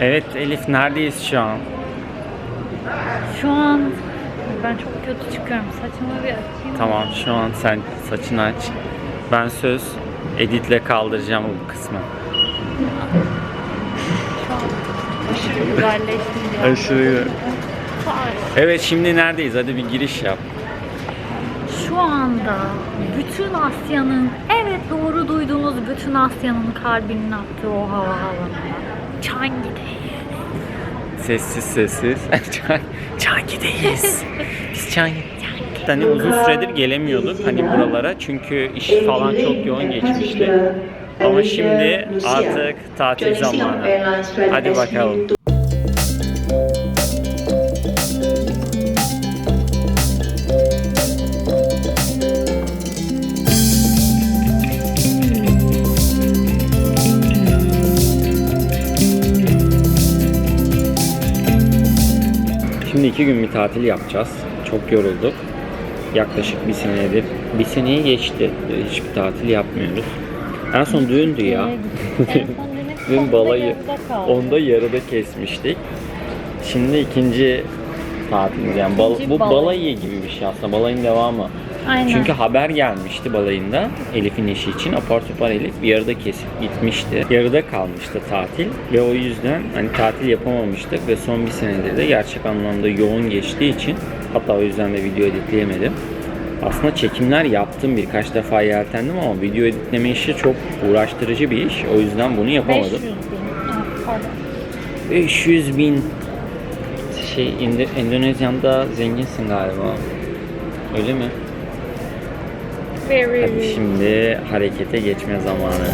Evet Elif neredeyiz şu an? Şu an ben çok kötü çıkıyorum. Saçımı bir açayım. Tamam şu an sen saçını aç. Ben söz editle kaldıracağım bu kısmı. Şu an aşırı güzelleştim. Aşırı. Evet şimdi neredeyiz? Hadi bir giriş yap. Şu anda bütün Asya'nın, evet doğru duyduğunuz bütün Asya'nın kalbinin attığı o havaalanına. Changi'deyiz. Sessiz sessiz. Çan, Çangi'deyiz. Biz Çangi. Hani uzun süredir gelemiyorduk hani buralara çünkü iş falan çok yoğun geçmişti. Ama şimdi artık tatil zamanı. Hadi bakalım. İki gün bir tatil yapacağız. Çok yorulduk. Yaklaşık bir senedir. Bir seneyi geçti. Hiçbir tatil yapmıyoruz. En son düğündü ya. Dün balayı onda yarıda kesmiştik. Şimdi ikinci tatilimiz yani bal- bu balayı. balayı gibi bir şey aslında balayın devamı. Aynen. Çünkü haber gelmişti balayında Elif'in eşi için apar topar Elif yarıda kesip gitmişti. Yarıda kalmıştı tatil ve o yüzden hani tatil yapamamıştık ve son bir senedir de gerçek anlamda yoğun geçtiği için hatta o yüzden de video editleyemedim. Aslında çekimler yaptım birkaç defa yeltendim ama video editleme işi çok uğraştırıcı bir iş. O yüzden bunu 500 yapamadım. bin. Ah, pardon. 500 bin şey Endonezya'da zenginsin galiba. Öyle mi? Hadi şimdi harekete geçme zamanı.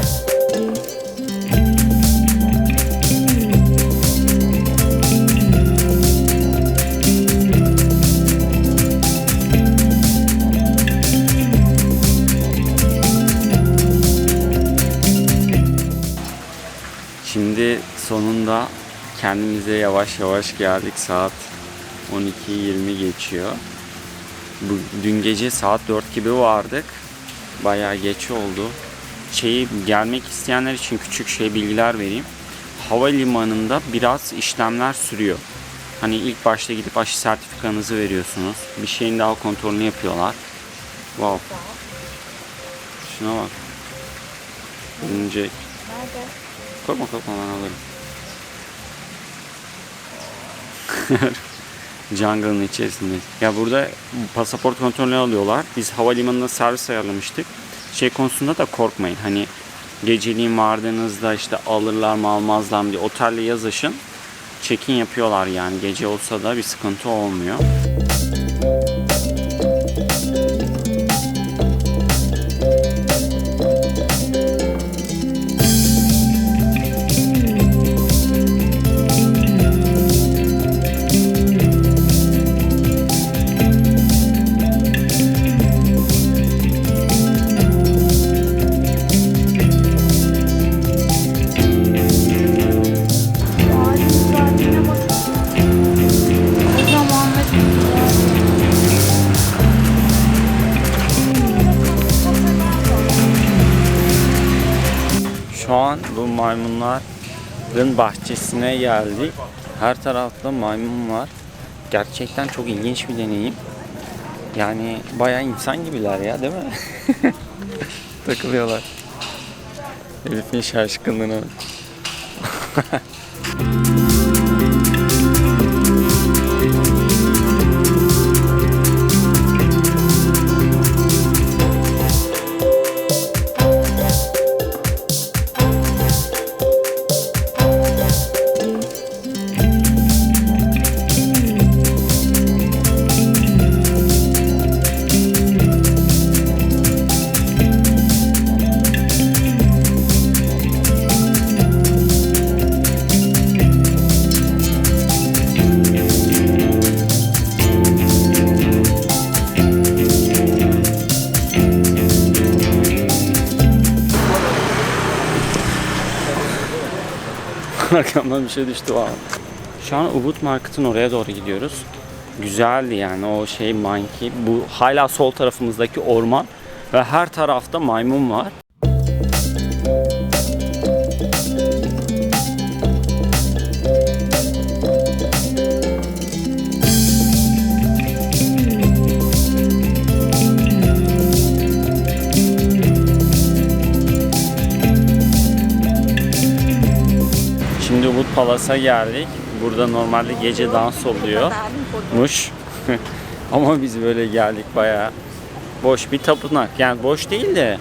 Şimdi sonunda kendimize yavaş yavaş geldik. Saat 12.20 geçiyor. Bu, dün gece saat 4 gibi vardık. Bayağı geç oldu. Şeyi gelmek isteyenler için küçük şey bilgiler vereyim. Havalimanında biraz işlemler sürüyor. Hani ilk başta gidip aşı sertifikanızı veriyorsunuz. Bir şeyin daha kontrolünü yapıyorlar. Wow. Şuna bak. Önce Nerede? Korkma korkma ben alırım. Jungle'ın içerisindeyiz. Ya burada pasaport kontrolünü alıyorlar. Biz havalimanında servis ayarlamıştık. Şey konusunda da korkmayın. Hani geceliğin vardığınızda işte alırlar mı almazlar mı diye otelle yazışın. Check-in yapıyorlar yani. Gece olsa da bir sıkıntı olmuyor. Maymunların bahçesine geldik. Her tarafta maymun var. Gerçekten çok ilginç bir deneyim. Yani bayağı insan gibiler ya değil mi? Takılıyorlar. Elif'in şaşkınlığına Arkamdan bir şey düştü valla. Şu an Ubud Market'ın oraya doğru gidiyoruz. Güzeldi yani o şey monkey. Bu hala sol tarafımızdaki orman ve her tarafta maymun var. Palace'a geldik. Burada normalde gece dans oluyormuş. Ama biz böyle geldik bayağı boş bir tapınak. Yani boş değil de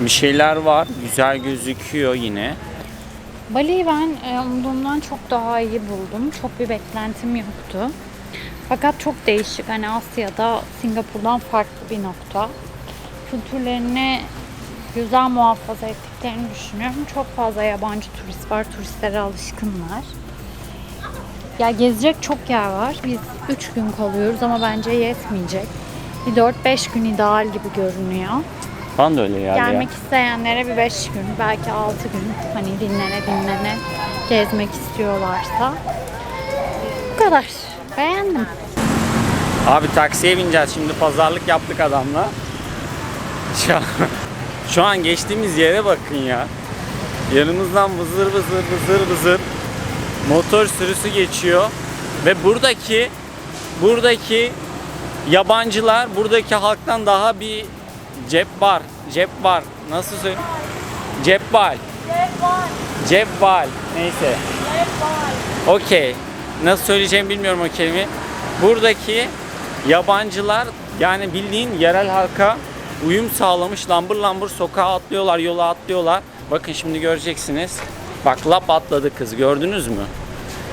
bir şeyler var. Güzel gözüküyor yine. Bali'yi ben e, umduğumdan çok daha iyi buldum. Çok bir beklentim yoktu. Fakat çok değişik. Hani Asya'da Singapur'dan farklı bir nokta. Kültürlerini güzel muhafaza ettiklerini düşünüyorum. Çok fazla yabancı turist var. Turistlere alışkınlar. Ya gezecek çok yer var. Biz 3 gün kalıyoruz ama bence yetmeyecek. Bir 4-5 gün ideal gibi görünüyor. Bana da öyle geldi ya. Gelmek isteyenlere bir 5 gün, belki 6 gün hani dinlene dinlene gezmek istiyorlarsa. Bu kadar. Beğendim. Abi taksiye bineceğiz şimdi pazarlık yaptık adamla. Şu an, şu an geçtiğimiz yere bakın ya. Yanımızdan vızır vızır vızır vızır motor sürüsü geçiyor ve buradaki buradaki yabancılar buradaki halktan daha bir cep var. Cep var. Nasıl söyleyeyim? Cebbal. Cebbal. Neyse. Okey. Nasıl söyleyeceğimi bilmiyorum o kelimeyi. Buradaki yabancılar yani bildiğin yerel halka uyum sağlamış lambır lambır sokağa atlıyorlar, yola atlıyorlar. Bakın şimdi göreceksiniz. Bak lap atladı kız gördünüz mü?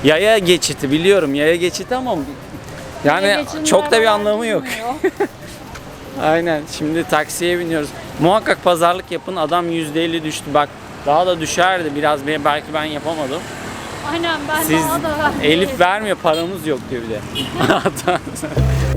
Yaya geçiti biliyorum yaya geçiti ama yani çok da bir anlamı yok. Aynen. Şimdi taksiye biniyoruz. Muhakkak pazarlık yapın. Adam %50 düştü. Bak daha da düşerdi biraz. Be- Belki ben yapamadım. Aynen ben Siz daha da Elif vermiyor paramız yok diyor bir de.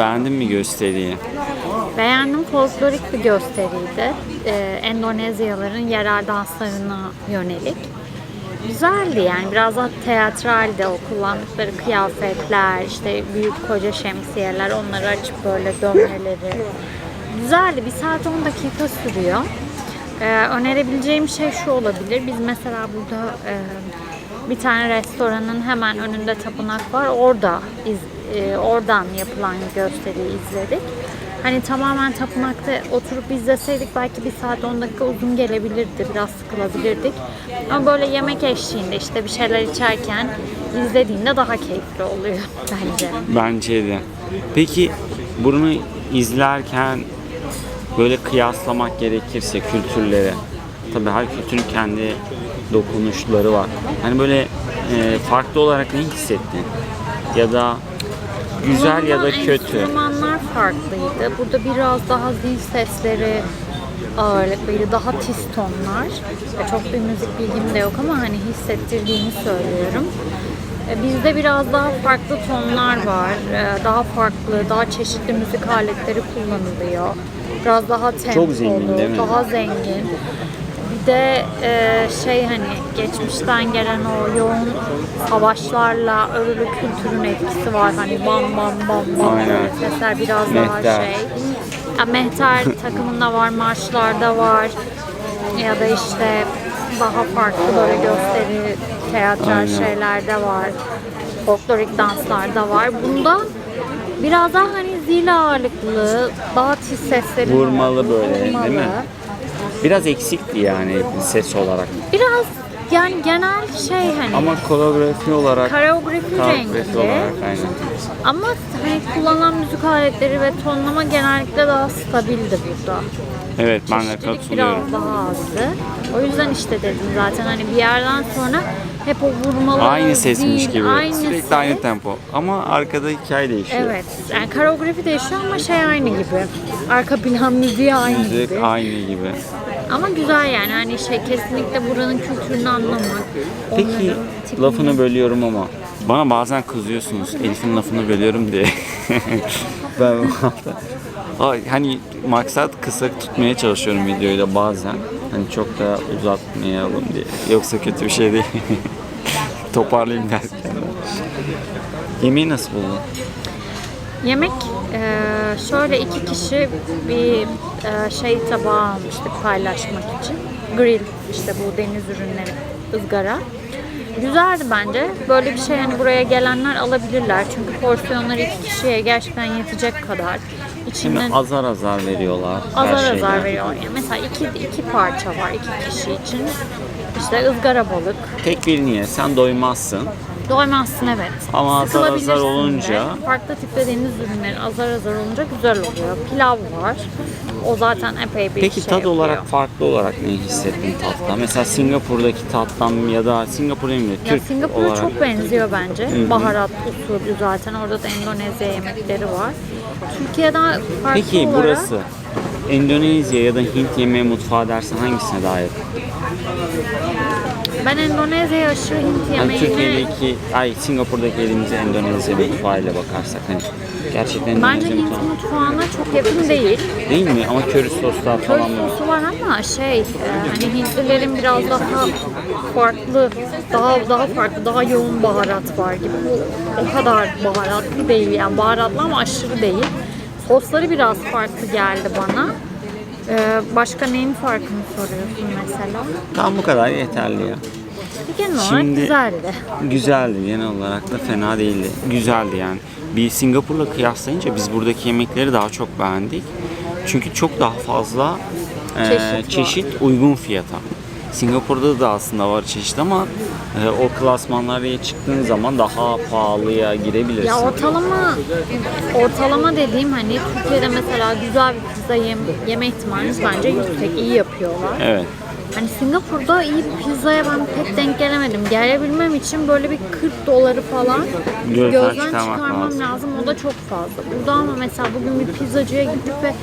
Beğendin mi gösteriyi? Beğendim. Folklorik bir gösteriydi. Ee, Endonezyalıların yerel danslarına yönelik. Güzeldi yani biraz daha teatraldi o kullandıkları kıyafetler, işte büyük koca şemsiyeler, onları açıp böyle dönmeleri. Güzeldi. Bir saat 10 dakika sürüyor. Ee, önerebileceğim şey şu olabilir. Biz mesela burada e, bir tane restoranın hemen önünde tapınak var. Orada iz- e, oradan yapılan gösteriyi izledik. Hani tamamen tapınakta oturup izleseydik belki bir saat 10 dakika uzun gelebilirdi. Biraz sıkılabilirdik. Ama böyle yemek eşliğinde işte bir şeyler içerken izlediğinde daha keyifli oluyor bence. Bence de. Peki bunu izlerken böyle kıyaslamak gerekirse kültürleri. Tabii her kültürün kendi dokunuşları var. Hani böyle e, farklı olarak ne hissettin? Ya da güzel ya da kötü. Enstrümanlar farklıydı. Burada biraz daha zil sesleri ağırlıklıydı. Daha tiz tonlar. Çok bir müzik bilgim de yok ama hani hissettirdiğini söylüyorum. E, Bizde biraz daha farklı tonlar var. E, Daha farklı, daha çeşitli müzik aletleri kullanılıyor. Biraz daha tempolu, zengin değil mi? daha zengin. De e, şey hani geçmişten gelen o yoğun savaşlarla örülü kültürün etkisi var. Hani bam bam bam bam Aynen. sesler biraz daha Mehter. şey. Ya, mehter takımında var, marşlarda var. Ya da işte daha farklı böyle gösteri, teatral Aynen. şeylerde var. Folklorik danslarda var. Bunda biraz daha hani zil ağırlıklı, daha tiz sesleri Vurmalı böyle, değil mi? Biraz eksikti yani ses olarak. Biraz yani genel şey hani Ama koreografi olarak koreografi renkli olarak aynen. ama hani kullanılan müzik aletleri ve tonlama genellikle daha stabildi burada. Evet ben de katılıyorum. biraz daha azdı. O yüzden işte dedim zaten hani bir yerden sonra hep o vurmalı Aynı sesmiş zil, gibi. aynı Sürekli ses. aynı tempo. Ama arkada hikaye değişiyor. Evet. Yani koreografi değişiyor ama şey aynı gibi. Arka plan müziği aynı Müzik gibi. aynı gibi. Ama güzel yani hani şey kesinlikle buranın kültürünü anlamak. Peki onların tipini- lafını bölüyorum ama bana bazen kızıyorsunuz Elif'in lafını bölüyorum diye. ben bu hafta Ay, hani maksat kısa tutmaya çalışıyorum videoyu da bazen. Hani çok da uzatmayalım diye. Yoksa kötü bir şey değil. toparlayayım derken. Yemeği nasıl buldun? Yemek eee, şöyle iki kişi bir eee, şey tabağı almıştık paylaşmak için. Grill işte bu deniz ürünleri ızgara. Güzeldi bence. Böyle bir şey hani buraya gelenler alabilirler. Çünkü porsiyonları iki kişiye gerçekten yetecek kadar. Şimdi İçinden azar azar veriyorlar. her azar şeyden. azar veriyor. Yani mesela iki, iki parça var iki kişi için. İşte ızgara balık. Tek birini ye, sen doymazsın. Doymazsın evet. Ama azar azar olunca- de. Farklı tipte deniz ürünleri azar azar olunca güzel oluyor. Pilav var. O zaten epey bir Peki şey tad yapıyor. olarak farklı olarak ne hissettin tatta? Mesela Singapur'daki tattan ya da Singapur değil mi? Türk Singapur'a olarak. çok benziyor bence. Baharat usulü zaten. Orada da Endonezya yemekleri var. Türkiye'den farklı Peki olarak burası Endonezya ya da Hint yemeği mutfağı dersen hangisine daha yakın? Ben Endonezya'ya aşırı Hint Hani yemeğini Türkiye'deki, ay Singapur'daki elimize Endonezya mutfağıyla bakarsak hani gerçekten bence Endonezya Hint mutfağı mutfağına çok yakın değil. değil mi? Ama köri soslar Köri falan var. sosu var ama şey, e, hani Hintlilerin biraz daha farklı, daha daha farklı, daha yoğun baharat var gibi. Bu o kadar baharatlı değil yani baharatlı ama aşırı değil. Sosları biraz farklı geldi bana. E, başka neyin farkını soruyorsun mesela? Tam bu kadar yeterli ya. Genel olarak Şimdi- güzeldi. Güzeldi genel olarak da fena değildi. Güzeldi yani. Bir Singapur'la kıyaslayınca biz buradaki yemekleri daha çok beğendik. Çünkü çok daha fazla e, Çeşit var. çeşit uygun fiyata. Singapur'da da aslında var çeşit ama e, o klasmanlara çıktığın zaman daha pahalıya girebilirsin. Ya ortalama ortalama dediğim hani Türkiye'de mesela güzel bir pizza yem, yeme ihtimaliniz bence yüksek, iyi yapıyorlar. Evet. Hani Singapur'da iyi bir pizzaya ben pek denk gelemedim. Gelebilmem için böyle bir 40 doları falan Gözden gözden, çıkarmam lazım. lazım. O da çok fazla. Burada ama mesela bugün bir pizzacıya gittik ve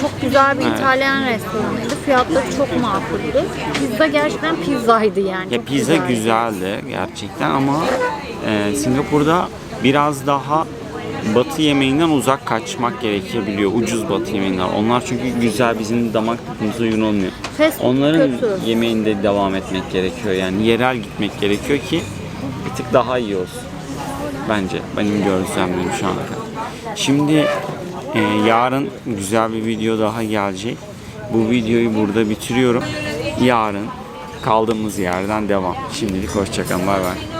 çok güzel bir Evet. İtalyan restoranıydı. Fiyatları çok makuldü. Pizza gerçekten pizzaydı yani. Ya Çok pizza güzeldi. güzeldi gerçekten ama e, Singapur'da biraz daha batı yemeğinden uzak kaçmak gerekebiliyor. Ucuz batı yemeğinden. Onlar çünkü güzel bizim damak tadımıza uygun olmuyor. Fast food Onların kötü. yemeğinde devam etmek gerekiyor. Yani yerel gitmek gerekiyor ki bir tık daha iyi olsun. Bence benim gözlemlerim şu ana kadar. Şimdi e, yarın güzel bir video daha gelecek. Bu videoyu burada bitiriyorum. Yarın kaldığımız yerden devam. Şimdilik hoşçakalın. Bay bay.